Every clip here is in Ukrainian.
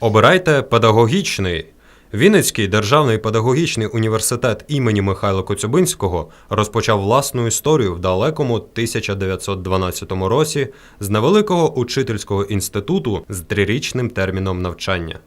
Обирайте педагогічний. Вінницький державний педагогічний університет імені Михайла Коцюбинського розпочав власну історію в далекому 1912 році з невеликого учительського інституту з трирічним терміном навчання.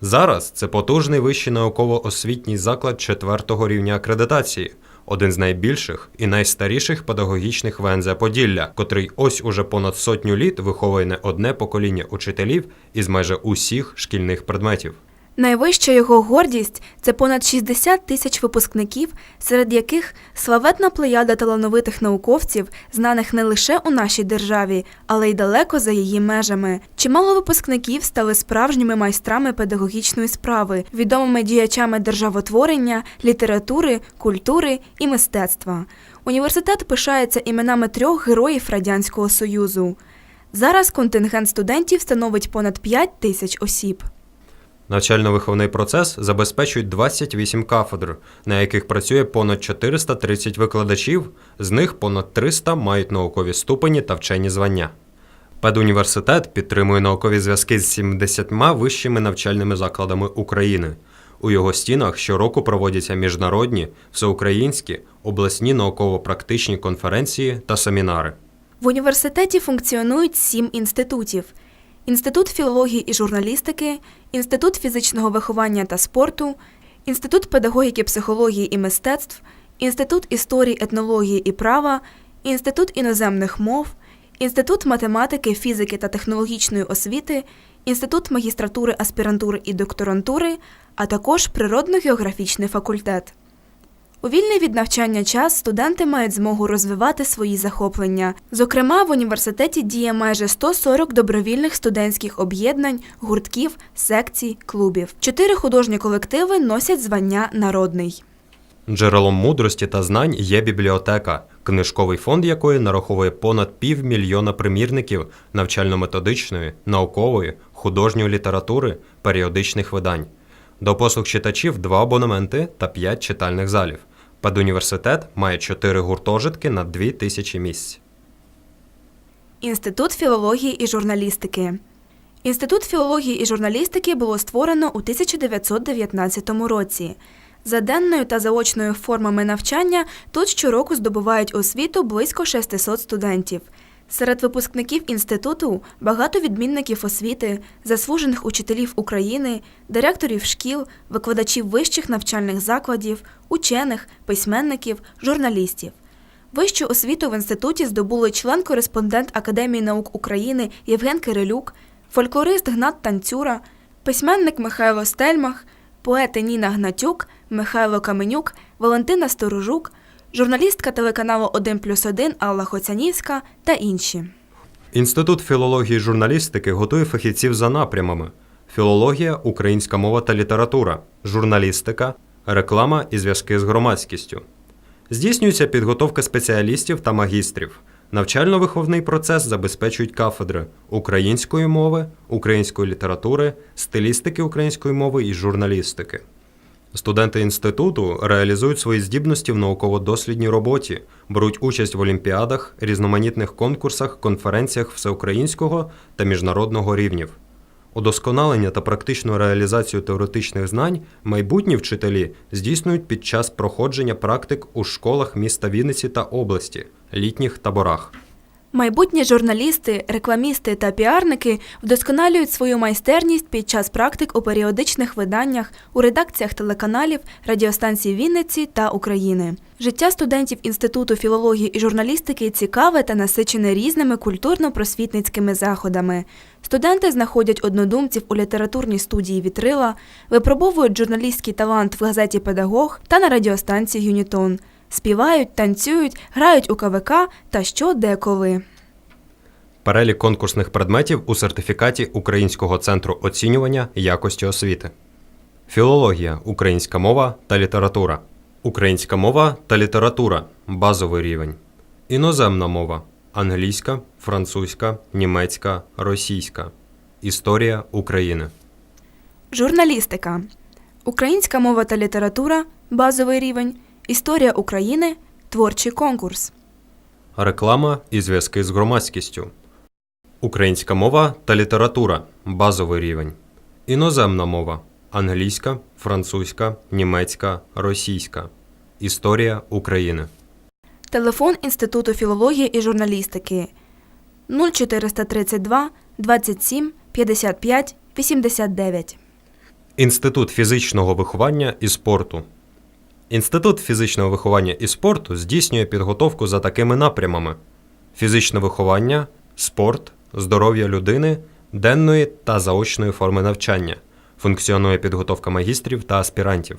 Зараз це потужний вищий науково-освітній заклад четвертого рівня акредитації, один з найбільших і найстаріших педагогічних ВНЗ Поділля, котрий ось уже понад сотню літ виховує не одне покоління учителів із майже усіх шкільних предметів. Найвища його гордість це понад 60 тисяч випускників, серед яких славетна плеяда талановитих науковців, знаних не лише у нашій державі, але й далеко за її межами. Чимало випускників стали справжніми майстрами педагогічної справи, відомими діячами державотворення, літератури, культури і мистецтва. Університет пишається іменами трьох героїв Радянського Союзу. Зараз контингент студентів становить понад 5 тисяч осіб. Навчально-виховний процес забезпечують 28 кафедр, на яких працює понад 430 викладачів, з них понад 300 мають наукові ступені та вчені звання. Педуніверситет підтримує наукові зв'язки з 70 вищими навчальними закладами України. У його стінах щороку проводяться міжнародні, всеукраїнські, обласні науково-практичні конференції та семінари. В університеті функціонують сім інститутів: Інститут філології і журналістики, Інститут фізичного виховання та спорту, Інститут педагогіки, психології і мистецтв, Інститут історії, етнології і права, Інститут іноземних мов, Інститут математики, фізики та технологічної освіти, Інститут магістратури, аспірантури і докторантури, а також природно-географічний факультет. У вільний від навчання час студенти мають змогу розвивати свої захоплення. Зокрема, в університеті діє майже 140 добровільних студентських об'єднань, гуртків, секцій, клубів. Чотири художні колективи носять звання народний. Джерелом мудрості та знань є бібліотека, книжковий фонд якої нараховує понад півмільйона примірників навчально-методичної, наукової, художньої літератури, періодичних видань. До послуг читачів два абонементи та п'ять читальних залів. Педуніверситет має чотири гуртожитки на дві тисячі місць. Інститут філології і журналістики. Інститут філології і журналістики було створено у 1919 році. За денною та заочною формами навчання тут щороку здобувають освіту близько 600 студентів. Серед випускників інституту багато відмінників освіти, заслужених учителів України, директорів шкіл, викладачів вищих навчальних закладів, учених, письменників, журналістів. Вищу освіту в інституті здобули член-кореспондент Академії наук України Євген Кирилюк, фольклорист Гнат Танцюра, письменник Михайло Стельмах, поети Ніна Гнатюк, Михайло Каменюк, Валентина Сторожук, журналістка телеканалу 1 плюс 1 Алла Хоцянівська та інші. Інститут філології журналістики готує фахівців за напрямами: філологія, українська мова та література, журналістика, реклама і зв'язки з громадськістю. Здійснюється підготовка спеціалістів та магістрів. Навчально-виховний процес забезпечують кафедри української мови, української літератури, стилістики української мови і журналістики. Студенти інституту реалізують свої здібності в науково-дослідній роботі, беруть участь в олімпіадах, різноманітних конкурсах, конференціях всеукраїнського та міжнародного рівнів. Удосконалення та практичну реалізацію теоретичних знань майбутні вчителі здійснюють під час проходження практик у школах міста Вінниці та області, літніх таборах. Майбутні журналісти, рекламісти та піарники вдосконалюють свою майстерність під час практик у періодичних виданнях, у редакціях телеканалів, радіостанцій Вінниці та України. Життя студентів Інституту філології і журналістики цікаве та насичене різними культурно-просвітницькими заходами. Студенти знаходять однодумців у літературній студії Вітрила, випробовують журналістський талант в газеті Педагог та на радіостанції Юнітон. Співають, танцюють, грають у КВК та що де коли. Перелік конкурсних предметів у сертифікаті Українського центру оцінювання якості освіти. Філологія, українська мова та література. Українська мова та література базовий рівень. Іноземна мова англійська, французька, німецька, російська. Історія України. Журналістика. Українська мова та література базовий рівень. Історія України творчий конкурс. Реклама і зв'язки з громадськістю. Українська мова та література базовий рівень. Іноземна мова англійська, французька, німецька, російська. Історія України. Телефон Інституту філології і журналістики 0432 27 55 89. Інститут фізичного виховання і спорту. Інститут фізичного виховання і спорту здійснює підготовку за такими напрямами: фізичне виховання, спорт, здоров'я людини, денної та заочної форми навчання, функціонує підготовка магістрів та аспірантів.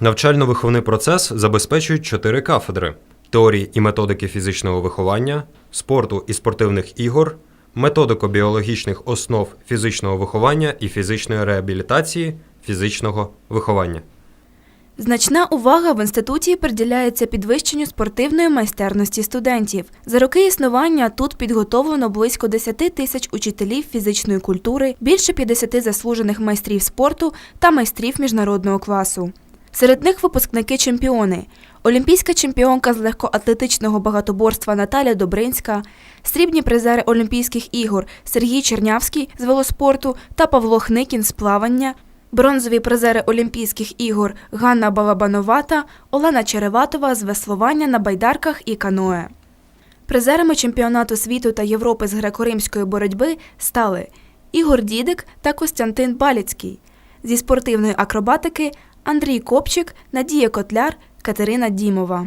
Навчально-виховний процес забезпечують чотири кафедри: теорії і методики фізичного виховання, спорту і спортивних ігор, методико-біологічних основ фізичного виховання і фізичної реабілітації фізичного виховання. Значна увага в інституті приділяється підвищенню спортивної майстерності студентів. За роки існування тут підготовлено близько 10 тисяч учителів фізичної культури, більше 50 заслужених майстрів спорту та майстрів міжнародного класу. Серед них випускники чемпіони. Олімпійська чемпіонка з легкоатлетичного багатоборства Наталя Добринська, срібні призери Олімпійських ігор Сергій Чернявський з велоспорту та Павло Хникін з плавання, бронзові призери Олімпійських ігор Ганна Балабановата, Олена Череватова з веслування на байдарках і каное. Призерами чемпіонату світу та Європи з греко-римської боротьби стали Ігор Дідик та Костянтин Баліцький. Зі спортивної акробатики Андрій Копчик, Надія Котляр, Катерина Дімова.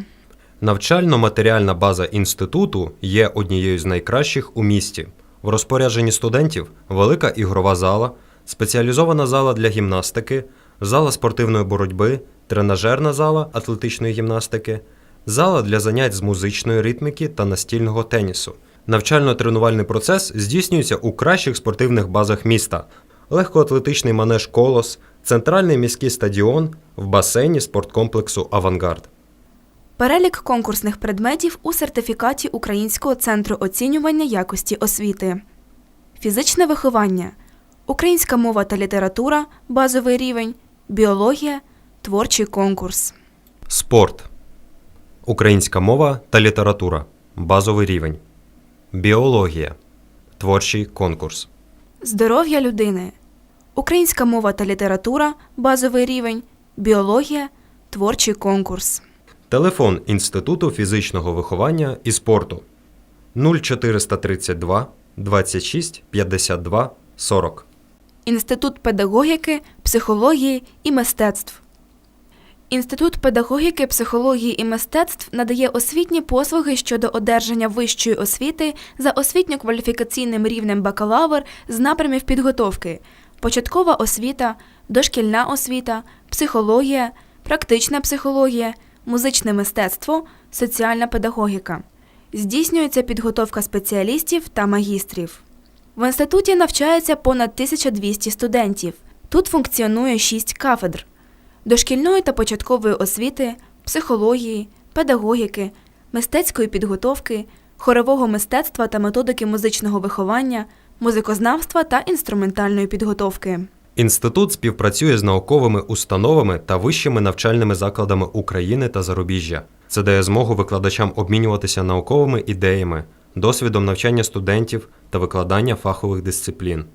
Навчально-матеріальна база інституту є однією з найкращих у місті. В розпорядженні студентів велика ігрова зала, спеціалізована зала для гімнастики, зала спортивної боротьби, тренажерна зала атлетичної гімнастики, зала для занять з музичної ритміки та настільного тенісу. Навчально-тренувальний процес здійснюється у кращих спортивних базах міста: легкоатлетичний манеж Колос, центральний міський стадіон в басейні спорткомплексу Авангард. Перелік конкурсних предметів у сертифікаті Українського центру оцінювання якості освіти. Фізичне виховання, українська мова та література, базовий рівень, біологія, творчий конкурс. Спорт. Українська мова та література. Базовий рівень. Біологія. Творчий конкурс. Здоров'я людини. Українська мова та література, базовий рівень, біологія, творчий конкурс. Телефон Інституту фізичного виховання і спорту 0432 26 52 40. Інститут педагогіки, психології і мистецтв. Інститут педагогіки, психології і мистецтв надає освітні послуги щодо одержання вищої освіти за освітньо-кваліфікаційним рівнем бакалавр з напрямів підготовки: початкова освіта, дошкільна освіта, психологія, практична психологія, музичне мистецтво, соціальна педагогіка. Здійснюється підготовка спеціалістів та магістрів. В інституті навчається понад 1200 студентів. Тут функціонує 6 кафедр: дошкільної та початкової освіти, психології, педагогіки, мистецької підготовки, хорового мистецтва та методики музичного виховання, музикознавства та інструментальної підготовки. Інститут співпрацює з науковими установами та вищими навчальними закладами України та зарубіжжя. Це дає змогу викладачам обмінюватися науковими ідеями, досвідом навчання студентів та викладання фахових дисциплін.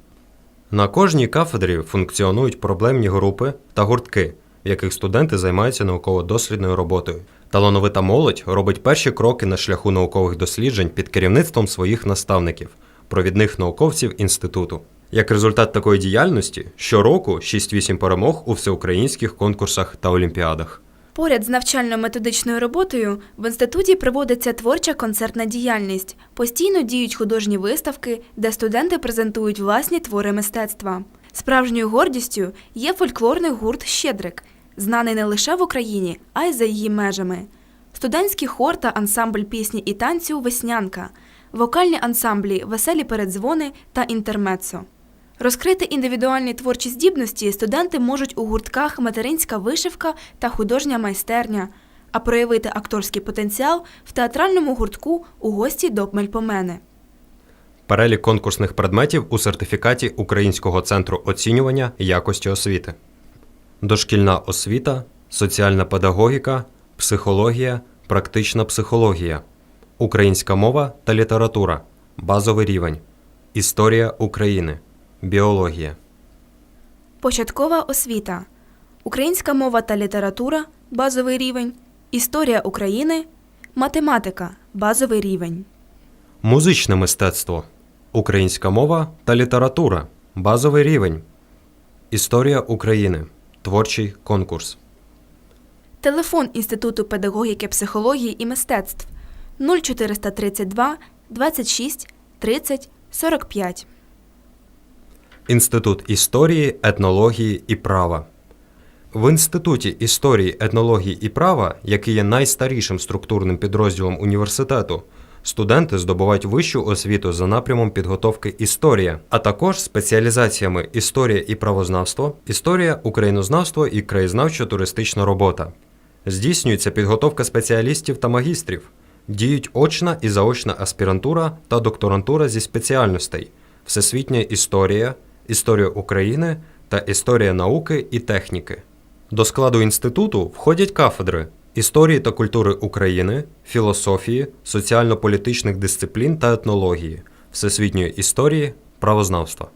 На кожній кафедрі функціонують проблемні групи та гуртки, в яких студенти займаються науково-дослідною роботою. Талановита молодь робить перші кроки на шляху наукових досліджень під керівництвом своїх наставників, провідних науковців інституту. Як результат такої діяльності, щороку 6-8 перемог у всеукраїнських конкурсах та олімпіадах. Поряд з навчально-методичною роботою в інституті проводиться творча концертна діяльність. Постійно діють художні виставки, де студенти презентують власні твори мистецтва. Справжньою гордістю є фольклорний гурт Щедрик, знаний не лише в Україні, а й за її межами. Студентський хор та ансамбль пісні і танцю Веснянка, вокальні ансамблі Веселі передзвони та інтермецо. Розкрити індивідуальні творчі здібності студенти можуть у гуртках материнська вишивка та художня майстерня, а проявити акторський потенціал в театральному гуртку у гості до Мельпомени. Перелік конкурсних предметів у сертифікаті Українського центру оцінювання якості освіти. Дошкільна освіта, соціальна педагогіка, психологія, практична психологія, українська мова та література, базовий рівень, історія України, біологія. Початкова освіта. Українська мова та література базовий рівень. Історія України. Математика базовий рівень. Музичне мистецтво. Українська мова та література. Базовий рівень. Історія України. Творчий конкурс. Телефон Інституту педагогіки, психології і мистецтв 0432 26 30 45. Інститут історії, етнології і права. В Інституті історії, етнології і права, який є найстарішим структурним підрозділом університету, студенти здобувають вищу освіту за напрямом підготовки історія, а також спеціалізаціями історія і правознавство, історія, українознавство і краєзнавчо-туристична робота. Здійснюється підготовка спеціалістів та магістрів, діють очна і заочна аспірантура та докторантура зі спеціальностей Всесвітня історія, історія України та історія науки і техніки. До складу інституту входять кафедри історії та культури України, філософії, соціально-політичних дисциплін та етнології, всесвітньої історії, правознавства.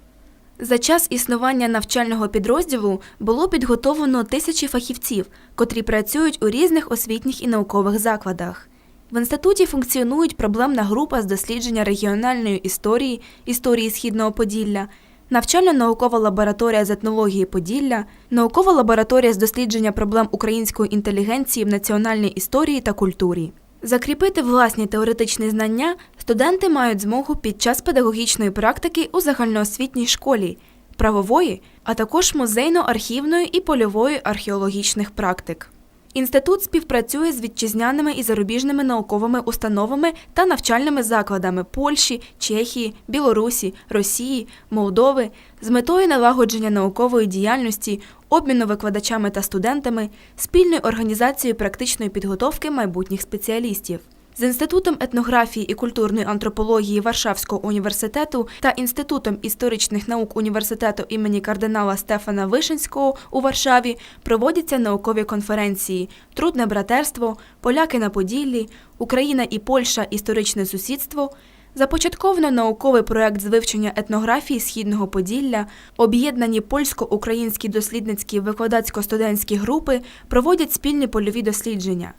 За час існування навчального підрозділу було підготовлено тисячі фахівців, котрі працюють у різних освітніх і наукових закладах. В інституті функціонують проблемна група з дослідження регіональної історії, історії Східного Поділля, навчально-наукова лабораторія з етнології Поділля, наукова лабораторія з дослідження проблем української інтелігенції в національній історії та культурі. Закріпити власні теоретичні знання студенти мають змогу під час педагогічної практики у загальноосвітній школі, правової, а також музейно-архівної і польової археологічних практик. Інститут співпрацює з вітчизняними і зарубіжними науковими установами та навчальними закладами Польщі, Чехії, Білорусі, Росії, Молдови з метою налагодження наукової діяльності, обміну викладачами та студентами, спільної організації практичної підготовки майбутніх спеціалістів. З Інститутом етнографії і культурної антропології Варшавського університету та Інститутом історичних наук університету імені кардинала Стефана Вишинського у Варшаві проводяться наукові конференції Трудне братерство, Поляки на Поділлі, Україна і Польща історичне сусідство. Започатковано науковий проект з вивчення етнографії Східного Поділля, об'єднані польсько-українські дослідницькі викладацько-студентські групи проводять спільні польові дослідження.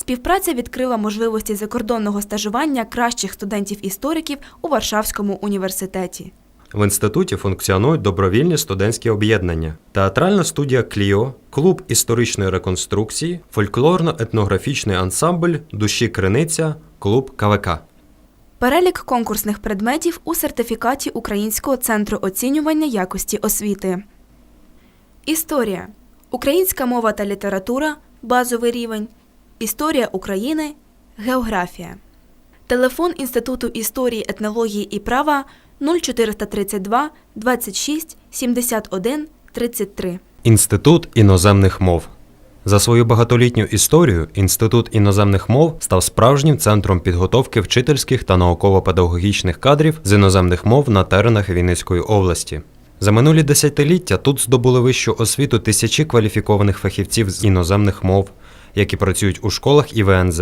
Співпраця відкрила можливості закордонного стажування кращих студентів-істориків у Варшавському університеті. В інституті функціонують добровільні студентські об'єднання, театральна студія Кліо, клуб історичної реконструкції, фольклорно-етнографічний ансамбль Душі Криниця, клуб КВК. Перелік конкурсних предметів у сертифікаті Українського центру оцінювання якості освіти. Історія. Українська мова та література. Базовий рівень. Історія України. Географія. Телефон Інституту історії, етнології і права 0432 26 71 33. Інститут іноземних мов. За свою багатолітню історію Інститут іноземних мов став справжнім центром підготовки вчительських та науково-педагогічних кадрів з іноземних мов на теренах Вінницької області. За минулі десятиліття тут здобули вищу освіту тисячі кваліфікованих фахівців з іноземних мов, які працюють у школах і ВНЗ,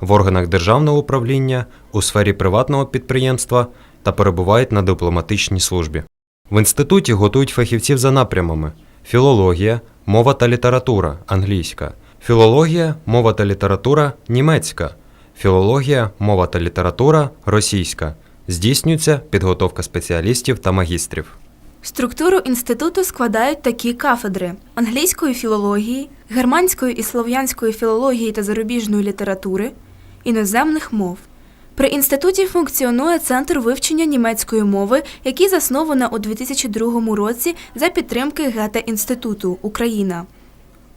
в органах державного управління, у сфері приватного підприємства та перебувають на дипломатичній службі. В інституті готують фахівців за напрямами: філологія, мова та література англійська, філологія, мова та література німецька, філологія, мова та література російська. Здійснюється підготовка спеціалістів та магістрів. Структуру інституту складають такі кафедри: англійської філології, германської і слов'янської філології та зарубіжної літератури, іноземних мов. При інституті функціонує центр вивчення німецької мови, який засновано у 2002 році за підтримки Гете-інституту Україна.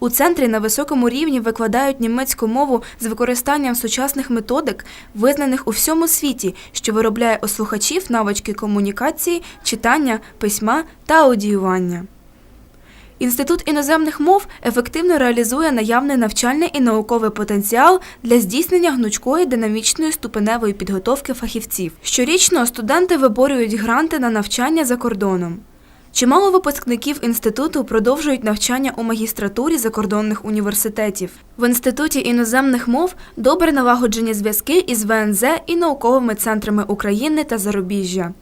У центрі на високому рівні викладають німецьку мову з використанням сучасних методик, визнаних у всьому світі, що виробляє у слухачів навички комунікації, читання, письма та аудіювання. Інститут іноземних мов ефективно реалізує наявний навчальний і науковий потенціал для здійснення гнучкої динамічної ступеневої підготовки фахівців. Щорічно студенти виборюють гранти на навчання за кордоном. Чимало випускників інституту продовжують навчання у магістратурі закордонних університетів. В інституті іноземних мов добре налагоджені зв'язки із ВНЗ і науковими центрами України та зарубіжжя.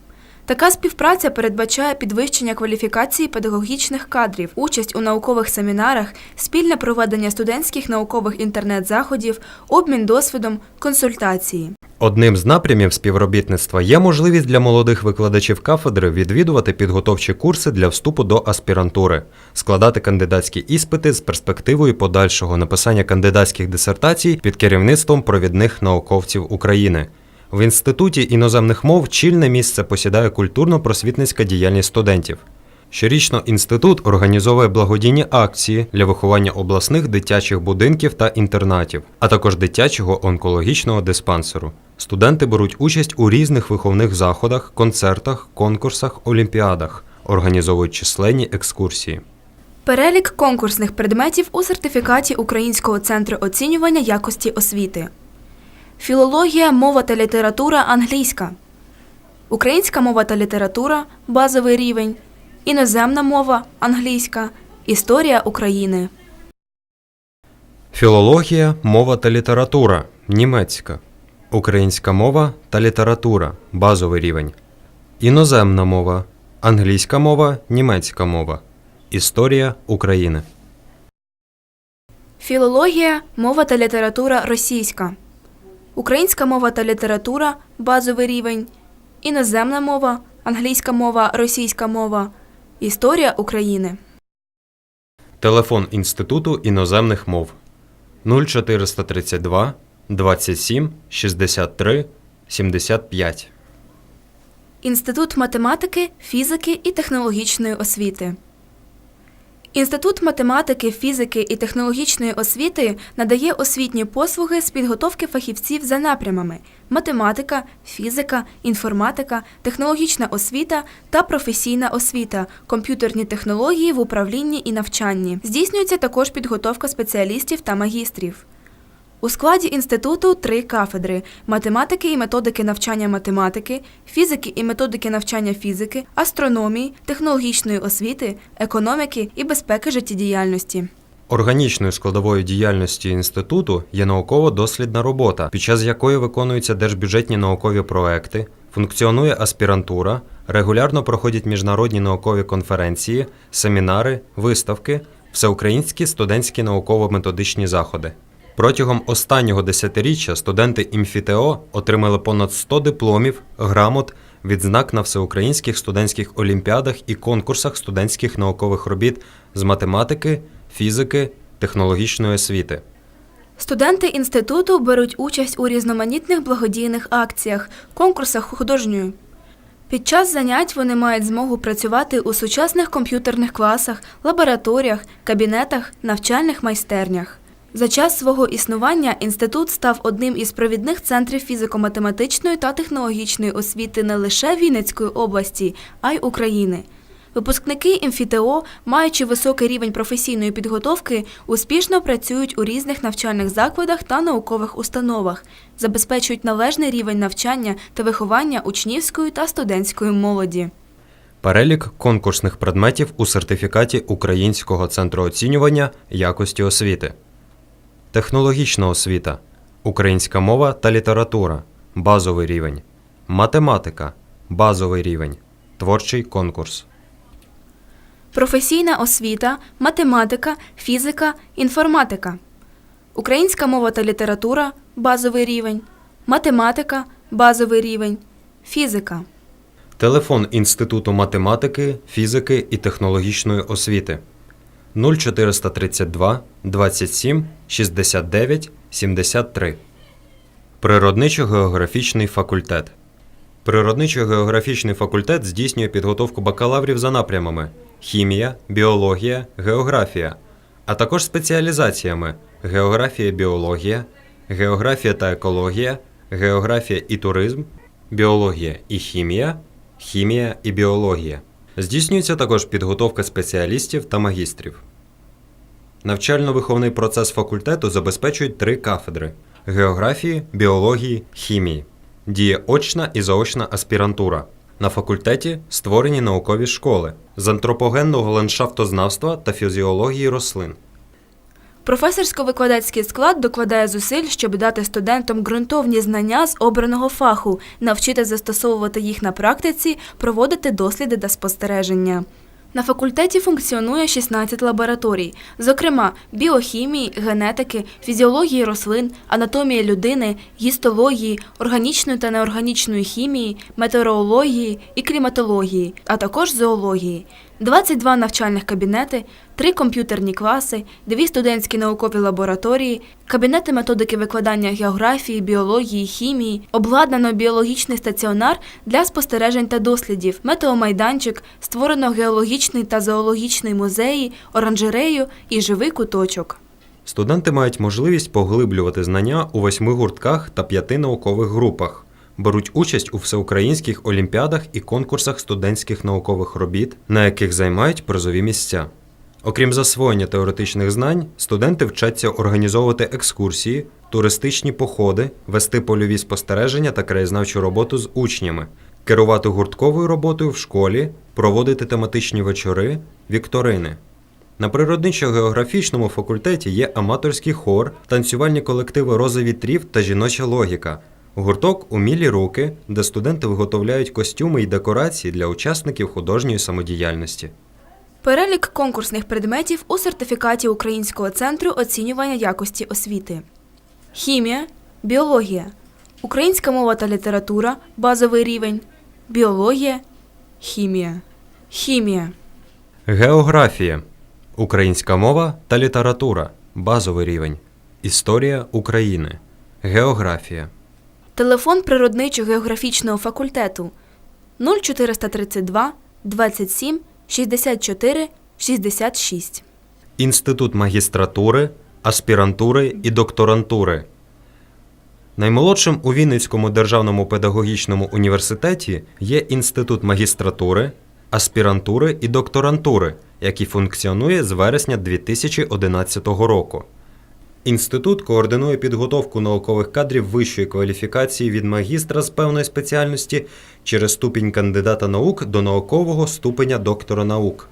Така співпраця передбачає підвищення кваліфікації педагогічних кадрів, участь у наукових семінарах, спільне проведення студентських наукових інтернет-заходів, обмін досвідом, консультації. Одним з напрямів співробітництва є можливість для молодих викладачів кафедри відвідувати підготовчі курси для вступу до аспірантури, складати кандидатські іспити з перспективою подальшого написання кандидатських дисертацій під керівництвом провідних науковців України. В інституті іноземних мов чільне місце посідає культурно-просвітницька діяльність студентів. Щорічно інститут організовує благодійні акції для виховання обласних дитячих будинків та інтернатів, а також дитячого онкологічного диспансеру. Студенти беруть участь у різних виховних заходах, концертах, конкурсах, олімпіадах, організовують численні екскурсії. Перелік конкурсних предметів у сертифікаті Українського центру оцінювання якості освіти. Філологія, мова та література англійська. Українська мова та література базовий рівень. Іноземна мова англійська. Історія України. Філологія, мова та література німецька. Українська мова та література базовий рівень. Іноземна мова англійська мова, німецька мова. Історія України. Філологія, мова та література російська. Українська мова та література базовий рівень. Іноземна мова англійська мова, російська мова. Історія України. Телефон Інституту іноземних мов 0432 27 63 75. Інститут математики, фізики і технологічної освіти. Інститут математики, фізики і технологічної освіти надає освітні послуги з підготовки фахівців за напрямами математика, фізика, інформатика, технологічна освіта та професійна освіта, комп'ютерні технології в управлінні і навчанні. Здійснюється також підготовка спеціалістів та магістрів. У складі інституту три кафедри: математики і методики навчання математики, фізики і методики навчання фізики, астрономії, технологічної освіти, економіки і безпеки життєдіяльності. Органічною складовою діяльності інституту є науково-дослідна робота, під час якої виконуються держбюджетні наукові проекти, функціонує аспірантура, регулярно проходять міжнародні наукові конференції, семінари, виставки, всеукраїнські студентські науково-методичні заходи. Протягом останнього десятиріччя студенти імфітео отримали понад 100 дипломів, грамот, відзнак на всеукраїнських студентських олімпіадах і конкурсах студентських наукових робіт з математики, фізики, технологічної освіти. Студенти інституту беруть участь у різноманітних благодійних акціях, конкурсах художньої. Під час занять вони мають змогу працювати у сучасних комп'ютерних класах, лабораторіях, кабінетах, навчальних майстернях. За час свого існування інститут став одним із провідних центрів фізико-математичної та технологічної освіти не лише Вінницької області, а й України. Випускники МФІТО, маючи високий рівень професійної підготовки, успішно працюють у різних навчальних закладах та наукових установах, забезпечують належний рівень навчання та виховання учнівської та студентської молоді. Перелік конкурсних предметів у сертифікаті Українського центру оцінювання якості освіти. Технологічна освіта. Українська мова та література. Базовий рівень. Математика. Базовий рівень. Творчий конкурс. Професійна освіта, математика, фізика, інформатика. Українська мова та література базовий рівень. Математика базовий рівень. Фізика. Телефон Інституту математики, фізики і технологічної освіти 0432 27 69 73. Природничо-географічний факультет. Природничо-географічний факультет здійснює підготовку бакалаврів за напрямами хімія, біологія, географія, а також спеціалізаціями географія, біологія, географія та екологія, географія і туризм, біологія і хімія, хімія і біологія. Здійснюється також підготовка спеціалістів та магістрів. Навчально-виховний процес факультету забезпечують три кафедри географії, біології, хімії. Діє очна і заочна аспірантура. На факультеті створені наукові школи з антропогенного ландшафтознавства та фізіології рослин. Професорсько-викладацький склад докладає зусиль, щоб дати студентам ґрунтовні знання з обраного фаху, навчити застосовувати їх на практиці, проводити досліди та спостереження. На факультеті функціонує 16 лабораторій, зокрема біохімії, генетики, фізіології рослин, анатомії людини, гістології, органічної та неорганічної хімії, метеорології і кліматології, а також зоології. 22 навчальних кабінети, 3 комп'ютерні класи, 2 студентські наукові лабораторії, кабінети методики викладання географії, біології, хімії, обладнано біологічний стаціонар для спостережень та дослідів, метеомайданчик, створено геологічний та зоологічний музеї, оранжерею і живий куточок. Студенти мають можливість поглиблювати знання у восьми гуртках та п'яти наукових групах, беруть участь у всеукраїнських олімпіадах і конкурсах студентських наукових робіт, на яких займають призові місця. Окрім засвоєння теоретичних знань, студенти вчаться організовувати екскурсії, туристичні походи, вести польові спостереження та краєзнавчу роботу з учнями, керувати гуртковою роботою в школі, проводити тематичні вечори, вікторини. На природничо-географічному факультеті є аматорський хор, танцювальні колективи Роза вітрів та жіноча логіка. Гурток Умілі руки, де студенти виготовляють костюми і декорації для учасників художньої самодіяльності. Перелік конкурсних предметів у сертифікаті Українського центру оцінювання якості освіти. Хімія, біологія, українська мова та література базовий рівень, біологія, хімія. Хімія. Географія. Українська мова та література. Базовий рівень. Історія України. Географія. Телефон природничо-географічного факультету 0432 27 64 66. Інститут магістратури, аспірантури і докторантури. Наймолодшим у Вінницькому державному педагогічному університеті є Інститут магістратури, аспірантури і докторантури, який функціонує з вересня 2011 року. Інститут координує підготовку наукових кадрів вищої кваліфікації від магістра з певної спеціальності через ступінь кандидата наук до наукового ступеня доктора наук.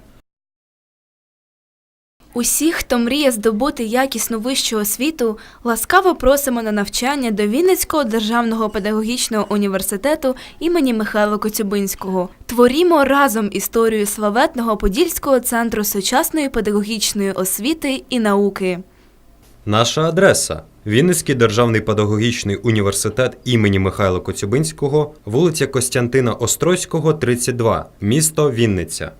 Усіх, хто мріє здобути якісну вищу освіту, ласкаво просимо на навчання до Вінницького державного педагогічного університету імені Михайла Коцюбинського. Творімо разом історію славетного Подільського центру сучасної педагогічної освіти і науки. Наша адреса Вінницький державний педагогічний університет імені Михайла Коцюбинського, вулиця Костянтина Острозького, 32, місто Вінниця.